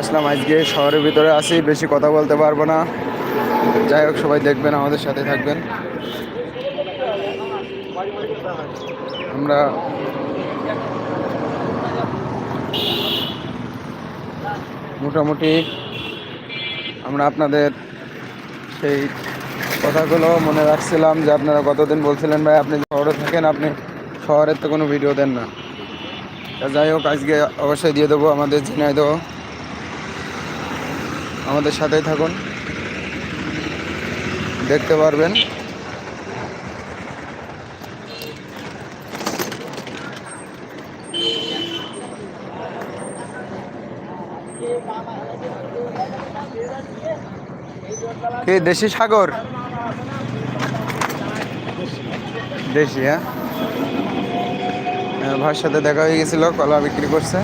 আসলাম আজকে, শহরের ভিতরে আসি বেশি কথা বলতে পারব না। যাই হোক, সবাই দেখবেন, আমাদের সাথে থাকবেন। আমরা মোটামুটি আমরা আপনাদের সেই কথাগুলো মনে রাখছিলাম যে আপনারা কতদিন বলছিলেন, ভাই, আপনি শহরে থাকেন, আপনি শহরের তো কোনো ভিডিও দেন না। যাই হোক, আজকে অবশ্যই দিয়ে দেবো আমাদের ঝিনাইদহ। আমাদের সাথেই থাকুন। দেখতে পারবেন। কি দেশি সাগর? দেশি হ্যাঁ? হ্যাঁ, ভাইয়ের সাথে দেখা হয়ে গেছিল কলা বিক্রি করছে।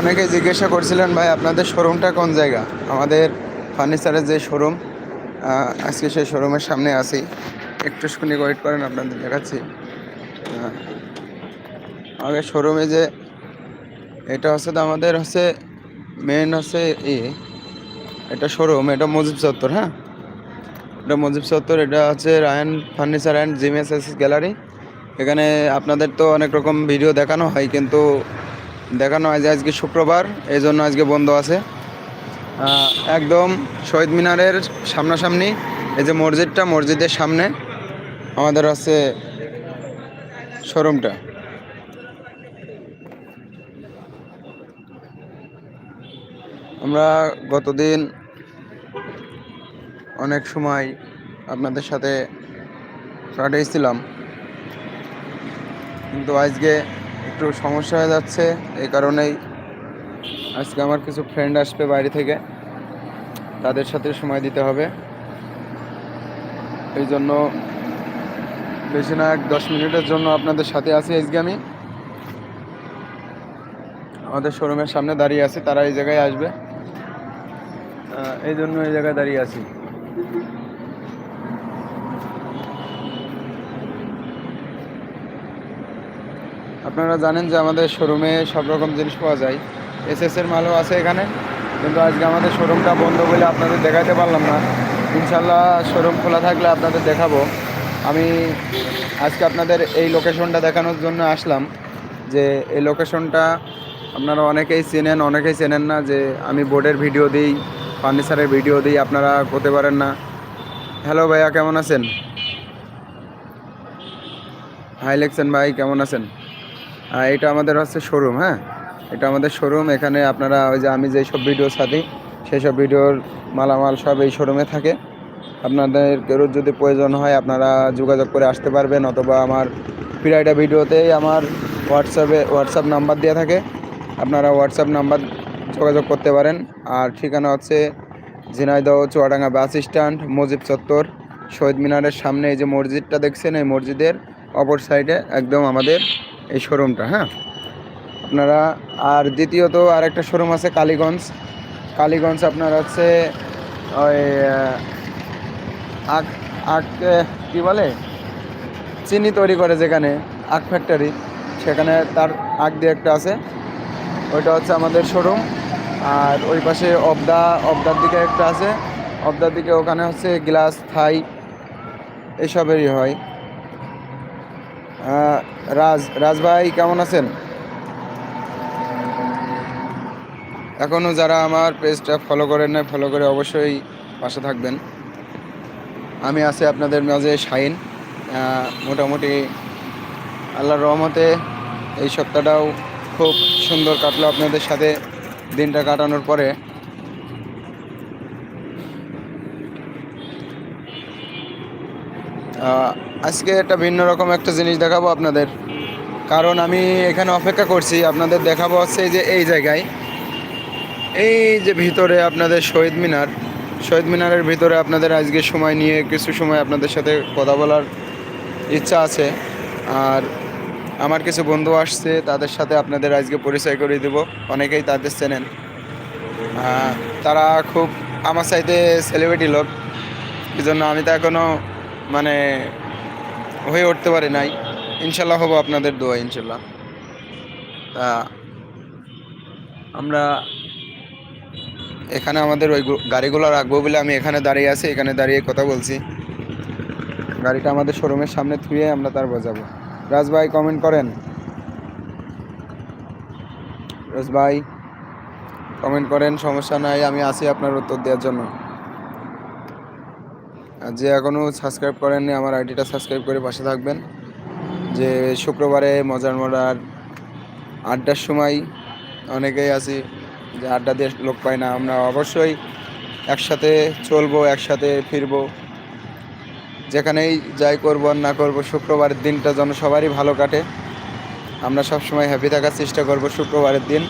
অনেকেই জিজ্ঞাসা করছিলেন, ভাই, আপনাদের শোরুমটা কোন জায়গা? আমাদের ফার্নিচারের যে শোরুম আজকে সেই শোরুমের সামনে আছি। একটু শুনি ওয়েট করেন, আপনাদের দেখাচ্ছি। আমাদের শোরুমে যে এটা হচ্ছে তো আমাদের হচ্ছে মেন হচ্ছে এ, এটা শোরুম, এটা মজিব চত্বর হ্যাঁ? এটা মজিব চত্বর, এটা হচ্ছে Rayan furniture and gym S S gallery. এখানে আপনাদের তো অনেক রকম ভিডিও দেখানো হয়, কিন্তু দেখানো হয় যে আজকে শুক্রবার এই জন্য আজকে বন্ধ আছে। একদম শহীদ মিনারের সামনাসামনি, এই যে মসজিদটা, মসজিদের সামনে, আমাদের আছে শোরুমটা। আমরা গতদিন অনেক সময় আপনাদের সাথে কাটিয়েছিলাম কিন্তু আজকে একটু সমস্যা হয়ে যাচ্ছে, এই কারণেই আজকে আমার কিছু ফ্রেন্ড আসবে বাইরে থেকে। তাদের সাথে সময় দিতে হবে। এই জন্য বেশি না, এক দশ মিনিটের জন্য আপনাদের সাথে আছি আজকে আমি। আমাদের শোরুমের সামনে দাঁড়িয়ে আছি, তারা এই জায়গায় আসবে। এই জন্য এই জায়গায় দাঁড়িয়ে আছি। আপনারা জানেন যে আমাদের শোরুমে সব রকম জিনিস পাওয়া যায়। এস এর মালও আছে এখানে। কিন্তু আজকে আমাদের শোরুমটা বন্ধ বলে আপনাদের দেখাতে পারলাম না। ইনশাল্লাহ শোরুম খোলা থাকলে আপনাদের দেখাবো। আমি আজকে আপনাদের এই লোকেশনটা দেখানোর জন্য আসলাম যে এই লোকেশনটা আপনারা অনেকেই চেনেন অনেকেই চেনেন না যে আমি বোর্ডের ভিডিও দিই, ফার্নিচারের ভিডিও দিই, আপনারা করতে পারেন না। হ্যালো ভাইয়া, কেমন আছেন? হাই লেকসেন ভাই, কেমন আছেন? এটা আমাদের হচ্ছে শোরুম হ্যাঁ? এটা আমাদের শোরুম এখানে আপনারা ওই যে আমি যেই সব ভিডিও ছাড়ি সেই সব ভিডিওর মালামাল সব এই শোরুমে থাকে। আপনাদের কেউ যদি প্রয়োজন হয়, আপনারা যোগাযোগ করে আসতে পারবেন, অথবা আমার পিরাইটা ভিডিওতেই আমার হোয়াটসঅ্যাপে হোয়াটসঅ্যাপ নাম্বার দেওয়া থাকে। আপনারা হোয়াটসঅ্যাপ নাম্বার যোগাযোগ করতে পারেন। আর ঠিকানা হচ্ছে ঝিনাইদহ চুয়াডাঙ্গা বাস স্ট্যান্ড মসজিদ চত্বর, শহীদ মিনারের সামনে এই যে মসজিদটা দেখছেন, এই মসজিদের অপর সাইডে একদম আমাদের এই শোরুমটা হ্যাঁ? আপনারা, আর দ্বিতীয়ত আর একটা শোরুম আছে কালীগঞ্জ। কালীগঞ্জ আপনার হচ্ছে ওই আখ আখ কি বলে? চিনি তৈরি করে যেখানে, আখ ফ্যাক্টরি সেখানে তার আখ দিয়ে একটা আছে। ওইটা হচ্ছে আমাদের শোরুম আর ওই পাশে অবদা, অবদার দিকে একটা আছে। অবদার দিকে ওখানে হচ্ছে গ্লাস থাই, এসবেরই হয়। রাজ রাজ ভাই, কেমন আছেন? এখনও যারা আমার পেজটা ফলো করেন না ফলো করে অবশ্যই পাশে থাকবেন। আমি আছি আপনাদের মাঝে শাইন মোটামুটি আল্লাহর রহমতে এই সপ্তাহটাও খুব সুন্দর কাটলো আপনাদের সাথে দিনটা কাটানোর পরে। আজকে একটা ভিন্ন রকম একটা জিনিস দেখাবো আপনাদের। কারণ আমি এখানে অপেক্ষা করছি, আপনাদের দেখাবো হচ্ছে যে এই জায়গায়। এই যে ভিতরে আপনাদের শহীদ মিনার, শহীদ মিনারের ভিতরে আপনাদের আজকে সময় নিয়ে কিছু সময় আপনাদের সাথে কথা বলার ইচ্ছা আছে। আর আমার কিছু বন্ধু আসছে, তাদের সাথে আপনাদের আজকে পরিচয় করে দেব। অনেকেই তাদের চেনেন। তারা খুব আমার চাইতে সেলিব্রিটি লোক। এই জন্য আমি তো এখনও মানে হয়ে উঠতে পারে নাই। ইনশাল্লাহ হব আপনাদের দোয়া, ইনশাল্লাহ। তা, আমরা এখানে আমাদের ওই গাড়িগুলো রাখব বলে আমি এখানে দাঁড়িয়ে আছি, এখানে দাঁড়িয়ে কথা বলছি। গাড়িটা আমাদের শোরুমের সামনে থুয়ে আমরা তার বোঝাবো রাজ ভাই কমেন্ট করেন। রাজ ভাই কমেন্ট করেন, সমস্যা নাই, আমি আছি আপনার উত্তর দেওয়ার জন্য। যে এখনও সাবস্ক্রাইব করেননি, আমার আইডিটা সাবস্ক্রাইব করে পাশে থাকবেন। যে শুক্রবারে মজার মজার আড্ডার সময় অনেকেই আছি, যে আড্ডা দিয়ে লোক পাই না। আমরা অবশ্যই একসাথে চলবো, একসাথে ফিরবো। যেখানেই যাই করব আর না করব, শুক্রবারের দিনটা যেন সবারই ভালো কাটে। আমরা সব সময় হ্যাপি থাকার চেষ্টা করব শুক্রবারের দিন।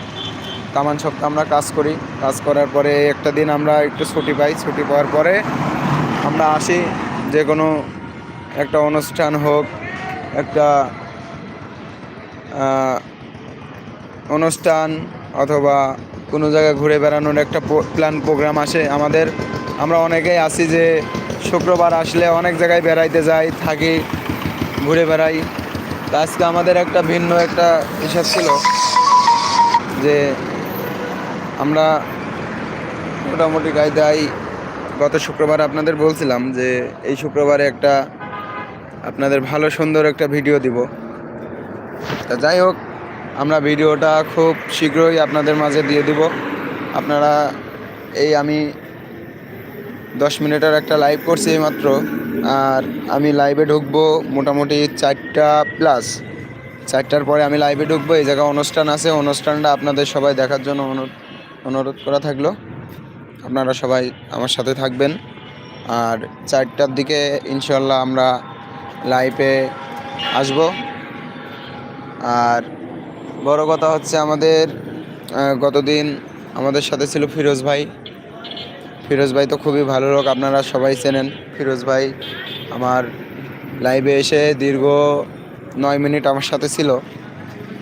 তামান সপ্তাহ আমরা কাজ করি। কাজ করার পরে একটা দিন আমরা একটু ছুটি পাই। ছুটি পাওয়ার পরে আমরা আসি যে কোনো একটা অনুষ্ঠান হোক, একটা অনুষ্ঠান অথবা কোনো জায়গায় ঘুরে বেড়ানোর একটা প্ল্যান প্রোগ্রাম আসে আমাদের। আমরা অনেকেই আসি যে শুক্রবার আসলে অনেক জায়গায় বেড়াইতে যাই, থাকি, ঘুরে বেড়াই। তা আজকে আমাদের একটা ভিন্ন একটা হিসাব ছিল যে আমরা মোটামুটি কায়দায় গত শুক্রবার আপনাদের বলছিলাম যে এই শুক্রবারে একটা আপনাদের ভালো সুন্দর একটা ভিডিও দিব। তা যাই হোক, আমরা ভিডিওটা খুব শীঘ্রই আপনাদের মাঝে দিয়ে দিব। আপনারা এই আমি দশ মিনিটের একটা লাইভ করছি মাত্র আর আমি লাইভে ঢুকবো মোটামুটি চারটা প্লাস চারটার পরে আমি লাইভে ঢুকবো, এই জায়গায় অনুষ্ঠান আছে, অনুষ্ঠানটা আপনাদের সবাই দেখার জন্য অনু- অনুরোধ করা থাকল। আপনারা সবাই আমার সাথে থাকবেন। আর চারটার দিকে ইনশাল্লাহ আমরা লাইভে আসব। আর বড় কথা হচ্ছে আমাদের গতদিন আমাদের সাথে ছিল ফিরোজ ভাই। ফিরোজ ভাই তো খুবই ভালো লোক, আপনারা সবাই চেনেন। ফিরোজ ভাই আমার লাইভে এসে দীর্ঘ নয় মিনিট আমার সাথে ছিল।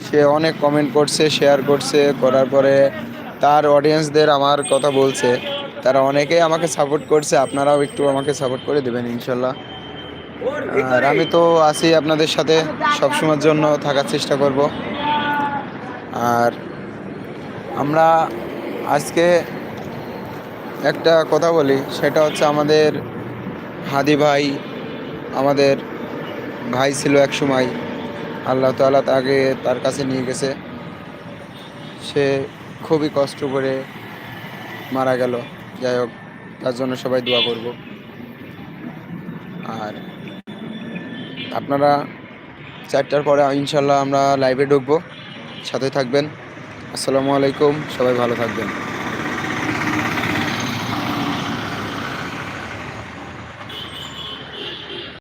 সে অনেক কমেন্ট করছে শেয়ার করছে, করার পরে তার অডিয়েন্সদের আমার কথা বলছে। তারা অনেকেই আমাকে সাপোর্ট করছে, আপনারাও একটু আমাকে সাপোর্ট করে দেবেন ইনশাল্লাহ। আর আমি তো আছি আপনাদের সাথে, সবসময়ের জন্য থাকার চেষ্টা করব। আর আমরা আজকে একটা কথা বলি, সেটা হচ্ছে আমাদের হাদি ভাই, আমাদের ভাই ছিল এক সময়, আল্লাহ তাআলা তাকে তার কাছে নিয়ে গেছে। সে খুবই কষ্ট করে মারা গেল। যাই হোক, তার জন্য সবাই দোয়া করব। আর আপনারা চারটার পরে ইনশাল্লাহ আমরা লাইভে ঢুকবো। সাথে থাকবেন। আসসালামু আলাইকুম। সবাই ভালো থাকবেন।